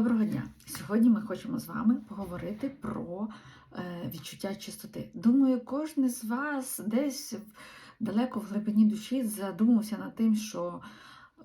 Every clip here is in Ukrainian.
Доброго дня! Сьогодні ми хочемо з вами поговорити про е, відчуття чистоти. Думаю, кожен з вас десь далеко в глибині душі задумався над тим, що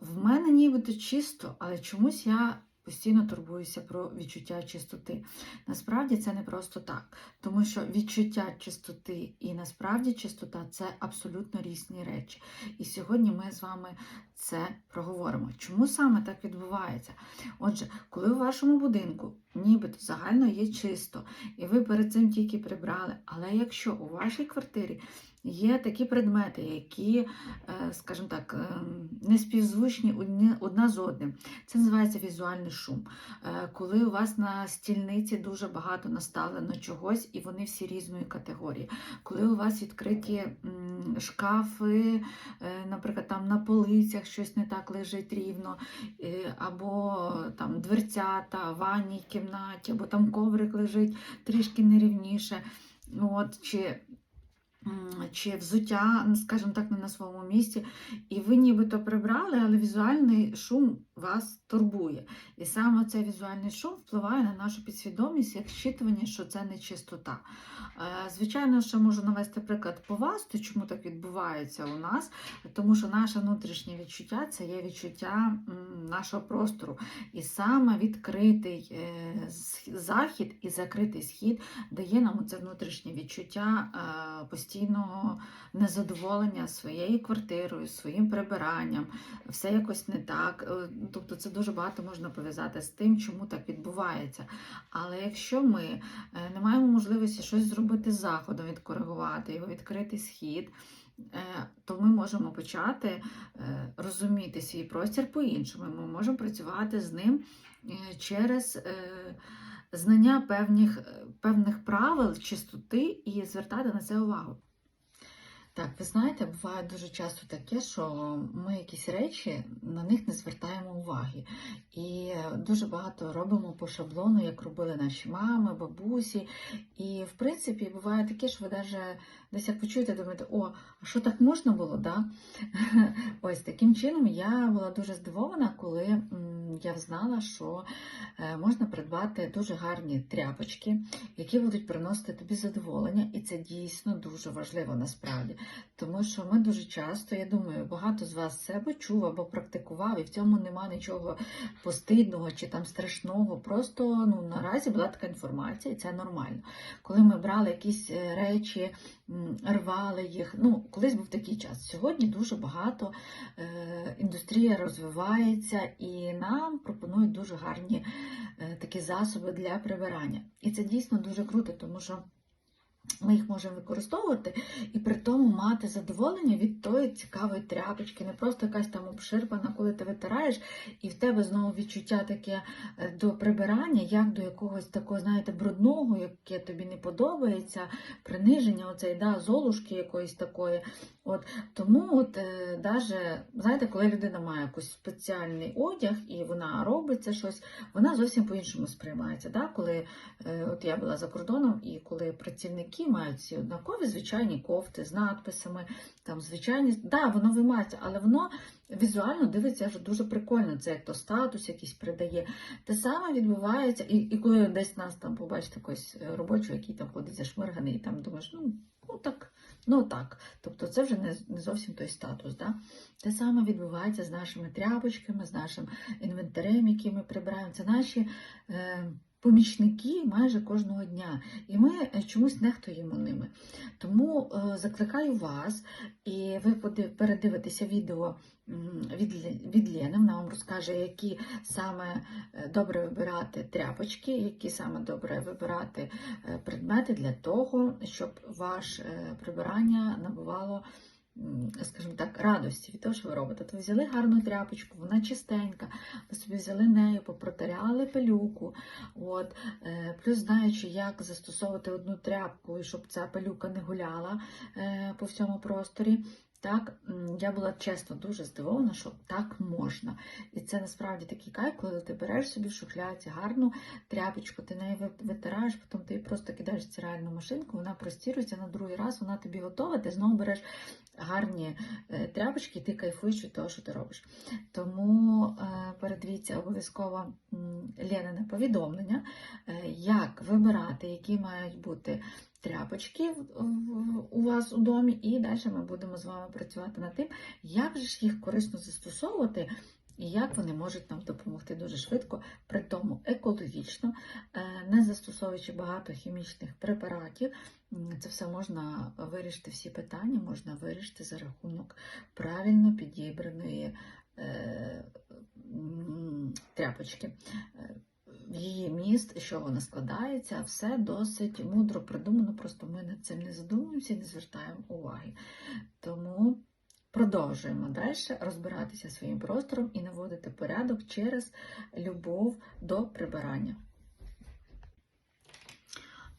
в мене нібито чисто, але чомусь я постійно турбуюся про відчуття чистоти. Насправді це не просто так, тому що відчуття чистоти і насправді чистота це абсолютно різні речі. І сьогодні ми з вами це проговоримо. Чому саме так відбувається? Отже, коли у вашому будинку нібито загально є чисто, і ви перед цим тільки прибрали, але якщо у вашій квартирі є такі предмети, які, е, скажімо так, е, не співзвучні одна з одним, це називається візуальний шум. Е, Коли у вас на стільниці дуже багато наставлено чогось, і вони всі різної категорії. Коли у вас відкриті шкафи, наприклад, там на полицях щось не так лежить рівно, або там дверцята ванній кімнаті, або там коврик лежить трішки нерівніше. От, чи чи взуття, скажімо так, не на своєму місці, і ви нібито прибрали, але візуальний шум вас турбує. І саме цей візуальний шум впливає на нашу підсвідомість як щитування, що це не чистота. Е, Звичайно, що можу навести приклад по вас, то чому так відбувається у нас, тому що наше внутрішнє відчуття це є відчуття нашого простору. І саме відкритий е, захід і закритий схід дає нам це внутрішнє відчуття е, постійного незадоволення своєю квартирою, своїм прибиранням, все якось не так. Тобто це дуже багато можна пов'язати з тим, чому так відбувається. Але якщо ми е, не маємо можливості щось зробити з заходом, відкоригувати його, відкрити схід, е, то ми можемо почати е, розуміти свій простір по-іншому. Ми можемо працювати з ним через знання певних, певних правил чистоти і звертати на це увагу. Так, ви знаєте, буває дуже часто таке, що ми якісь речі на них не звертаємо уваги. І дуже багато робимо по шаблону, як робили наші мами, бабусі. І в принципі буває таке, що ви навіть десь як почуєте, думаєте, о, а що так можна було? Да? Ось таким чином я була дуже здивована, коли я знала, що е, можна придбати дуже гарні тряпочки, які будуть приносити тобі задоволення, і це дійсно дуже важливо насправді. Тому що ми дуже часто, я думаю, багато з вас себе чув або практикував, і в цьому нема нічого постидного чи там страшного. Просто ну, наразі була така інформація, і це нормально. Коли ми брали якісь е, речі, рвали їх. Ну, колись був такий час. Сьогодні дуже багато е, індустрія розвивається, і нам пропонують дуже гарні е, такі засоби для прибирання. І це дійсно дуже круто, тому що. Ми їх можемо використовувати і при тому мати задоволення від тої цікавої тряпочки, не просто якась там обширпана, коли ти витираєш, і в тебе знову відчуття таке е, до прибирання, як до якогось такого, знаєте, брудного, яке тобі не подобається, приниження, оцей, да, золушки якоїсь такої. От, тому, от, е, знаєте, коли людина має якийсь спеціальний одяг і вона робить це щось, вона зовсім по-іншому сприймається. Да? Коли е, от я була за кордоном, і коли працівники мають ці однакові звичайні кофти з надписами, там звичайні, да, воно вимається, але воно візуально дивиться що дуже прикольно. Це як то статус якийсь придає. Те саме відбувається, і, і коли десь нас там побачите якогось робочого, який там ходить зашмирганий, і там думаєш, ну, ну так. Ну так, тобто це вже не, не зовсім той статус. Да? Те саме відбувається з нашими тряпочками, з нашим інвентарем, який ми прибираємо. Це наші е, помічники майже кожного дня. І ми е, чомусь нехтуємо ними. Тому е, закликаю вас, і ви передивитеся відео від, Лє- Лєни, вона вам розкаже, які саме е, добре вибирати тряпочки, які саме добре вибирати предмети для того, щоб ваше прибирання набувало, скажімо так, радості від того, що ви робите. То взяли гарну тряпочку, вона чистенька, ви собі взяли нею, попротиряли пилюку. От, е, плюс знаючи, як застосовувати одну тряпку, щоб ця пилюка не гуляла е, по всьому просторі. Так, я була чесно дуже здивована, що так можна. І це насправді такий кайф, коли ти береш собі в шухляці гарну тряпочку, ти неї витираєш, потім ти просто кидаєш в стиральну машинку, вона простірується на другий раз, вона тобі готова, ти знову береш гарні е, тряпочки, і ти кайфуєш від того, що ти робиш. Тому е, передивіться обов'язково м, Ленине повідомлення, е, як вибирати, які мають бути тряпочки у вас у домі, і далі ми будемо з вами працювати над тим, як же їх корисно застосовувати. І як вони можуть нам допомогти дуже швидко, при тому екологічно, е, не застосовуючи багато хімічних препаратів, це все можна вирішити, всі питання можна вирішити за рахунок правильно підібраної е, тряпочки. Е, Її міст, що вона складається, все досить мудро придумано, просто ми над цим не задумуємося і не звертаємо уваги. Тому продовжуємо далі розбиратися своїм простором і наводити порядок через любов до прибирання.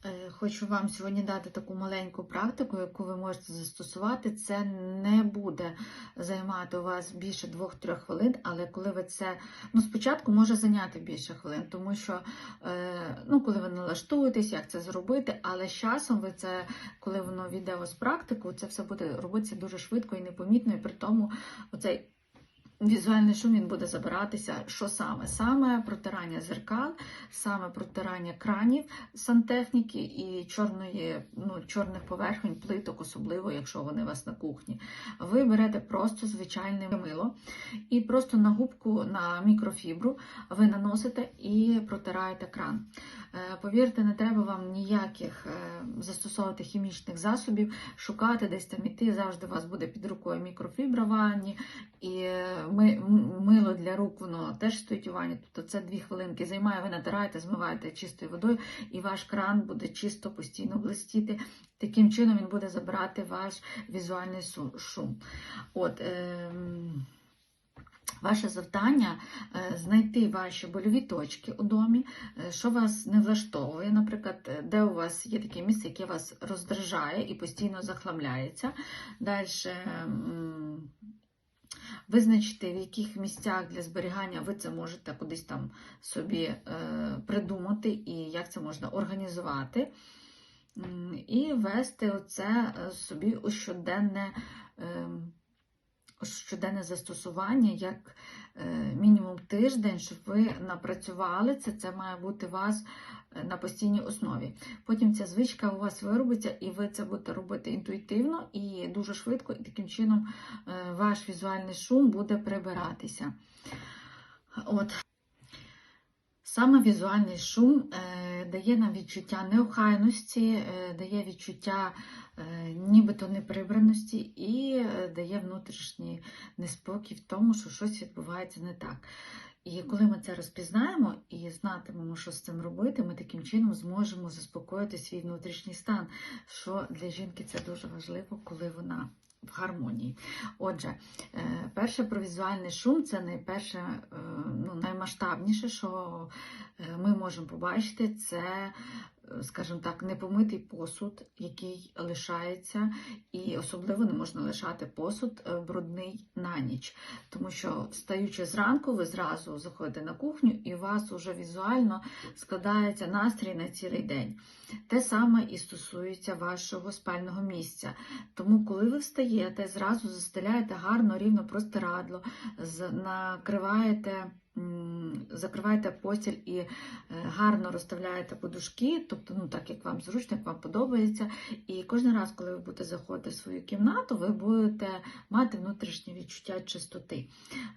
Е, Хочу вам сьогодні дати таку маленьку практику, яку ви можете застосувати. Це не буде займати у вас більше 2-3 хвилин, але коли ви це ну, спочатку може зайняти більше хвилин, тому що е, ну, коли ви налаштуєтесь, як це зробити, але з часом ви це, коли воно війде у вас в практику, це все буде робитися дуже швидко і непомітно, і при тому оцей Візуальний шум він буде забиратися. Що саме? Саме протирання зеркал, саме протирання кранів сантехніки і чорної, ну, чорних поверхонь, плиток, особливо, якщо вони у вас на кухні. Ви берете просто звичайне мило і просто на губку на мікрофібру ви наносите і протираєте кран. Е, Повірте, не треба вам ніяких е, застосовувати хімічних засобів, шукати десь там іти. Завжди у вас буде під рукою мікрофібра в ванні, і е, мило для рук воно теж стоїть у ванні. Тобто це дві хвилинки займає, ви натираєте, змиваєте чистою водою, і ваш кран буде чисто постійно блистіти. Таким чином він буде забирати ваш візуальний шум. От, ем, Ваше завдання е, знайти ваші больові точки у домі, е, що вас не влаштовує, наприклад, е, де у вас є таке місце, яке вас роздражає і постійно захламляється. Далі визначити, в яких місцях для зберігання ви це можете кудись там собі е, придумати і як це можна організувати. І вести оце е, собі у щоденне. Щоденне застосування, як е, мінімум тиждень, щоб ви напрацювали це, це має бути у вас е, на постійній основі. Потім ця звичка у вас виробиться, і ви це будете робити інтуїтивно і дуже швидко, і таким чином е, ваш візуальний шум буде прибиратися. От. Саме візуальний шум е, дає нам відчуття неохайності, е, дає відчуття е, нібито неприбраності і дає внутрішній неспокій в тому, що щось відбувається не так. І коли ми це розпізнаємо і знатимемо, що з цим робити, ми таким чином зможемо заспокоїти свій внутрішній стан, що для жінки це дуже важливо, коли вона в гармонії. Отже, е, перше про візуальний шум це найперше, е, ну, наймасштабніше, що е, ми можемо побачити, це, скажімо так, непомитий посуд, який лишається, і особливо не можна лишати посуд е, брудний на ніч. Тому що, встаючи зранку, ви зразу заходите на кухню, і у вас уже візуально складається настрій на цілий день. Те саме і стосується вашого спального місця. Тому, коли ви встаєте, зразу застеляєте гарно рівно простирадло, накриваєте. Закриваєте постіль і е, гарно розставляєте подушки, тобто, ну так як вам зручно, як вам подобається. І кожен раз, коли ви будете заходити в свою кімнату, ви будете мати внутрішнє відчуття чистоти.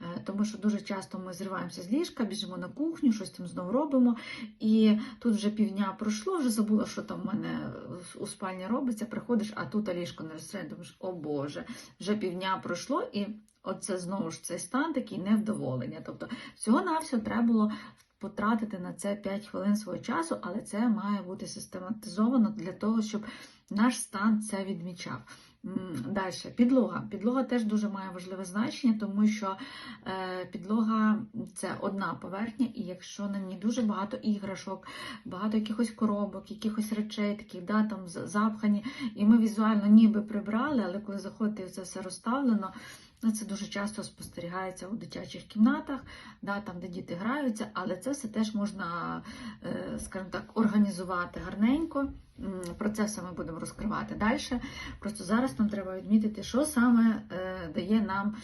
Е, Тому що дуже часто ми зриваємося з ліжка, біжимо на кухню, щось там знову робимо. І тут вже півдня пройшло, вже забула, що там в мене у спальні робиться. Приходиш, а тут ліжко не розстріляє, думаєш, о Боже, вже півдня пройшло, і оце знову ж цей стан такий невдоволення. Тобто, всього-навсього треба було потратити на це 5 хвилин свого часу, але це має бути систематизовано для того, щоб наш стан це відмічав. Далі, підлога. Підлога теж дуже має важливе значення, тому що е, підлога це одна поверхня, і якщо на ній дуже багато іграшок, багато якихось коробок, якихось речей, таких да, там запхані, і ми візуально ніби прибрали, але коли заходите, це все розставлено. Ну, це дуже часто спостерігається у дитячих кімнатах, да, там, де діти граються, але це все теж можна, е, скажімо так, організувати гарненько. Про це все ми будемо розкривати далі. Просто зараз нам треба відмітити, що саме е, дає нам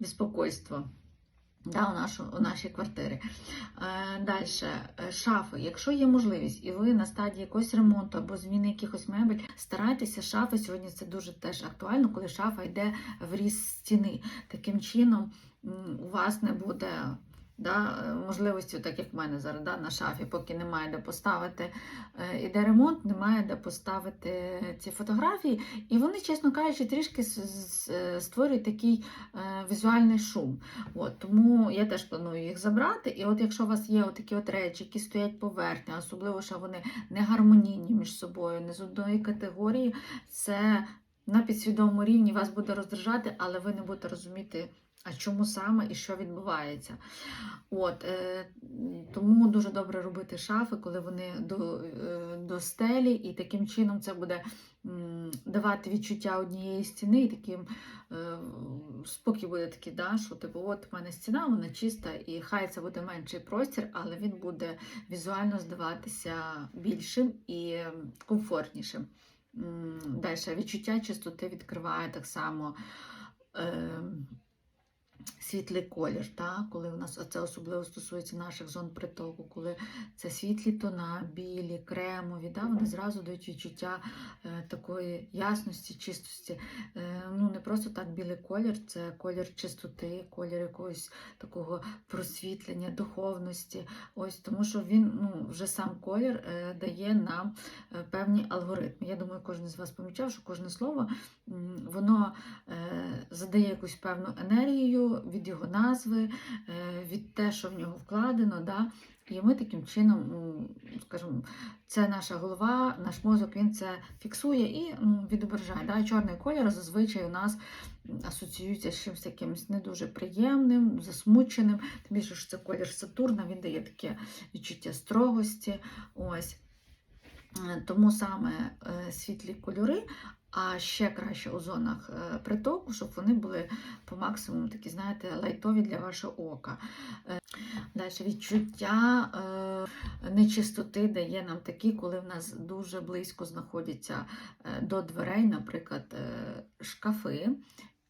безпокойство. Да, у, нашу, у нашій квартирі. Е, Далі, шафи. Якщо є можливість, і ви на стадії якогось ремонту або зміни якихось мебель, старайтеся шафи. Сьогодні це дуже теж актуально, коли шафа йде в різ стіни. Таким чином у вас не буде да, е, можливості, так як в мене зараз да, на шафі, поки немає де поставити, е, іде ремонт, немає де поставити ці фотографії. І вони, чесно кажучи, трішки створюють такий е, візуальний шум. От, тому я теж планую їх забрати. І от якщо у вас є такі речі, які стоять поверхня, особливо, що вони не гармонійні між собою, не з одної категорії, це на підсвідомому рівні вас буде роздражати, але ви не будете розуміти. А чому саме і що відбувається? От, е, тому дуже добре робити шафи, коли вони до, е, до стелі, і таким чином це буде м, давати відчуття однієї стіни, і таким е, спокій буде такий, да, що типу, от в мене стіна, вона чиста, і хай це буде менший простір, але він буде візуально здаватися більшим і комфортнішим. Далі відчуття чистоти відкриває так само. Е, Світлий колір, та? коли у нас це особливо стосується наших зон притоку, коли це світлі тона, білі, кремові, да? вони зразу дають відчуття е, такої ясності, чистості. Е, ну, не просто так білий колір, це колір чистоти, колір якогось такого просвітлення, духовності. Ось, Тому що він ну, вже сам колір е, дає нам е, певні алгоритми. Я думаю, кожен з вас помічав, що кожне слово воно е, задає якусь певну енергію від його назви, е, від те, що в нього вкладено. Да? І ми таким чином, скажімо, це наша голова, наш мозок, він це фіксує і відображає. Да? Чорний колір зазвичай у нас асоціюється з чимось якимось не дуже приємним, засмученим. Тим більше, що це колір Сатурна, він дає таке відчуття строгості. Ось. Е, Тому саме е, світлі кольори, а ще краще у зонах е, притоку, щоб вони були по максимуму такі, знаєте, лайтові для вашого ока. Далі відчуття е, нечистоти дає нам такі, коли в нас дуже близько знаходяться е, до дверей, наприклад, е, шкафи.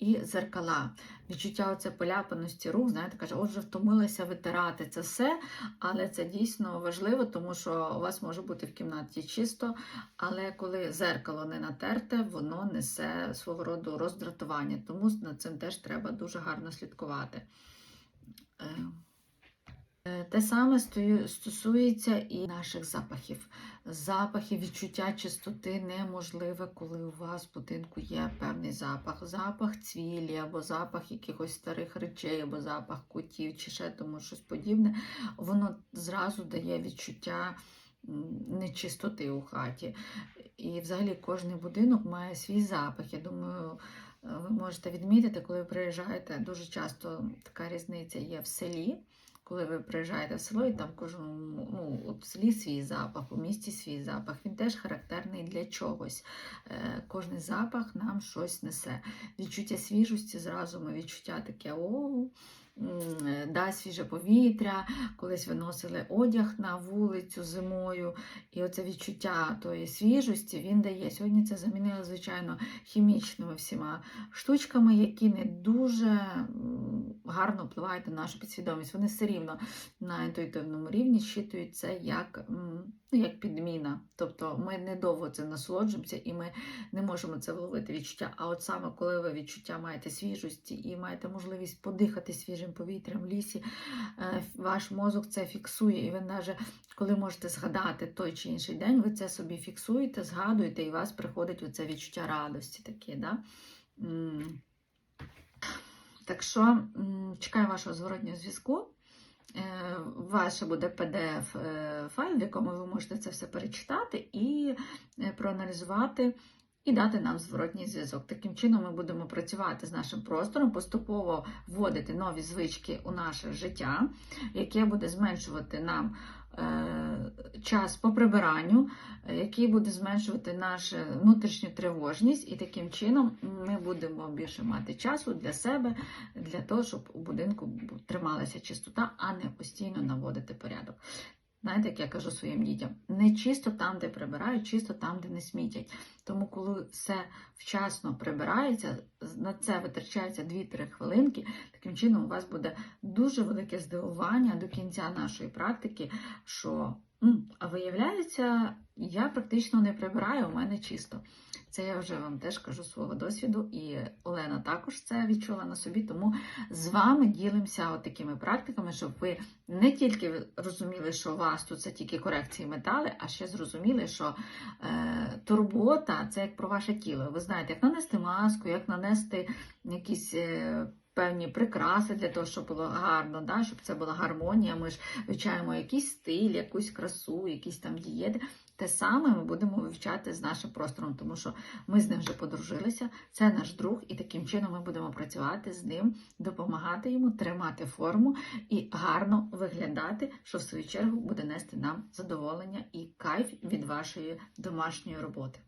І зеркала. Відчуття оце поляпаності рук, знаєте, каже, отже, втомилася витирати це все, але це дійсно важливо, тому що у вас може бути в кімнаті чисто, але коли зеркало не натерте, воно несе свого роду роздратування. Тому над цим теж треба дуже гарно слідкувати. Е, Те саме стосується і наших запахів. Запахи, відчуття чистоти неможливе, коли у вас в будинку є певний запах. Запах цвілі, або запах якихось старих речей, або запах котів, чи ще тому щось подібне. Воно зразу дає відчуття нечистоти у хаті. І взагалі кожен будинок має свій запах. Я думаю, е, ви можете відмітити, коли ви приїжджаєте, дуже часто така різниця є в селі. Коли ви приїжджаєте в село, і там кожному ну, в селі свій запах, у місті свій запах, він теж характерний для чогось. Е, кожний запах нам щось несе. Відчуття свіжості, зразу ми відчуття таке о, да, свіже повітря, колись виносили одяг на вулицю зимою. І оце відчуття тої свіжості він дає. Сьогодні це замінило, звичайно, хімічними всіма штучками, які не дуже гарно впливають на нашу підсвідомість. Вони все рівно на інтуїтивному рівні щитують це як, ну, як підміна. Тобто ми недовго це насолоджуємося і ми не можемо це вловити відчуття. А от саме коли ви відчуття маєте свіжості і маєте можливість подихати свіжим повітрям в лісі, е, ваш мозок це фіксує, і ви навіть коли можете згадати той чи інший день, ви це собі фіксуєте, згадуєте, і у вас приходить оце відчуття радості таке. Да? Так що чекаю вашого зворотнього зв'язку. Е, Ваше буде PDF-файл, в якому ви можете це все перечитати і е, проаналізувати, і дати нам зворотній зв'язок. Таким чином ми будемо працювати з нашим простором, поступово вводити нові звички у наше життя, яке буде зменшувати нам е, час по прибиранню, який буде зменшувати нашу внутрішню тривожність, і таким чином ми будемо більше мати часу для себе, для того, щоб у будинку трималася чистота, а не постійно наводити порядок. Знаєте, як я кажу своїм дітям, не чисто там, де прибирають, чисто там, де не смітять. Тому, коли все вчасно прибирається, на це витрачається 2-3 хвилинки, таким чином у вас буде дуже велике здивування до кінця нашої практики, що «М, а виявляється, я практично не прибираю, у мене чисто. Це я вже вам теж кажу свого досвіду, і Олена також це відчула на собі. Тому з вами ділимося такими практиками, щоб ви не тільки розуміли, що у вас тут це тільки корекції метали, а ще зрозуміли, що е, турбота це як про ваше тіло. Ви знаєте, як нанести маску, як нанести якісь. Е, Певні прикраси для того, щоб було гарно, да? щоб це була гармонія. Ми ж вивчаємо якийсь стиль, якусь красу, якісь там дієти. Те саме ми будемо вивчати з нашим простором, тому що ми з ним вже подружилися, це наш друг, і таким чином ми будемо працювати з ним, допомагати йому тримати форму і гарно виглядати, що в свою чергу буде нести нам задоволення і кайф від вашої домашньої роботи.